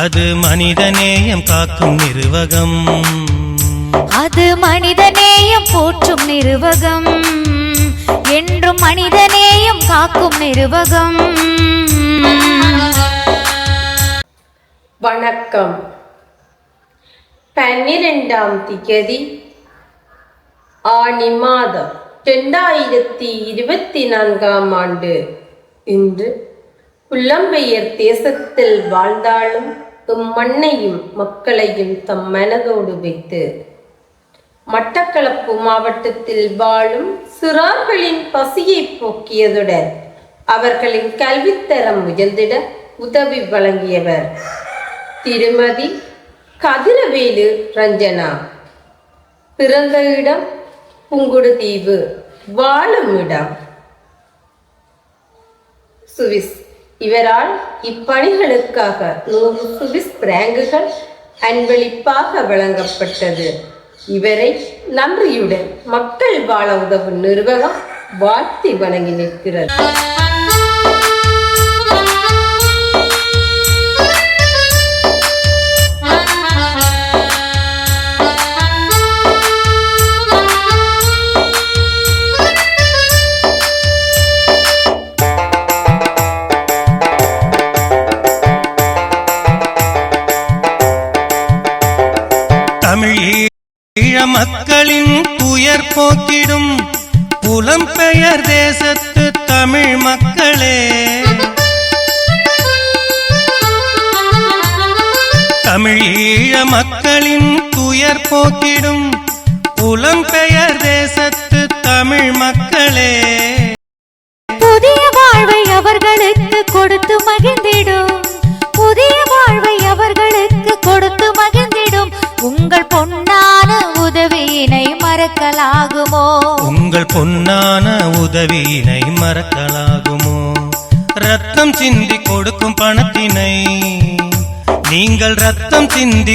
அது மனிதநேயம் காக்கும் நிர்வகம். அது மனிதநேயம் போற்றும் நிருவகம். என்றும் மனிதநேயம் காக்கும் நிருவகம். வணக்கம். பன்னிரெண்டாம் திகதி ஆணி மாதம் ரெண்டாயிரத்தி இருபத்தி நான்காம் ஆண்டு. இன்று புலம்பெயர் தேசத்தில் வாழ்ந்தாலும் தம் மண்ணையும் மக்களையும் தம் மனதோடு வைத்து மட்டக்களப்பு மாவட்டத்தில் வாழும் சிறார்களின் பசியை போக்கியதுடன் அவர்களின் கல்வித்தரம் உயர்ந்திட உதவி வழங்கியவர் திருமதி கதிரவேலு ரஞ்சனா. பிறந்த இடம் புங்குடுதீவு வாழும் இடம். சுவிஸ். இவரால் இப்பணிகளுக்காக நூறு சுவிஸ் பிராங்குகள் அன்பளிப்பாக வழங்கப்பட்டது. இவரை நன்றியுடன் மக்கள் வாழ உதவும் நிர்வாகம் வாழ்த்தி வணங்கி நிற்கிறது. தமிழ் ஈழ மக்களின் துயர் போக்கிடும் புலம்பெயர் தேசத்து தமிழ் மக்களே. தமிழ் ஈழ மக்களின் துயர் போக்கிடும் புலம்பெயர் தேசத்து தமிழ் மக்களே. புதிய வாழ்வை அவர்களுக்கு கொடுத்து மகிழ்ந்தே மறக்கலாகுமோ? உங்கள் பொன்னான உதவியினை மறக்கலாகுமோ? ரத்தம் சிந்தி கொடுக்கும் பணத்தினை நீங்கள் ரத்தம் சிந்தி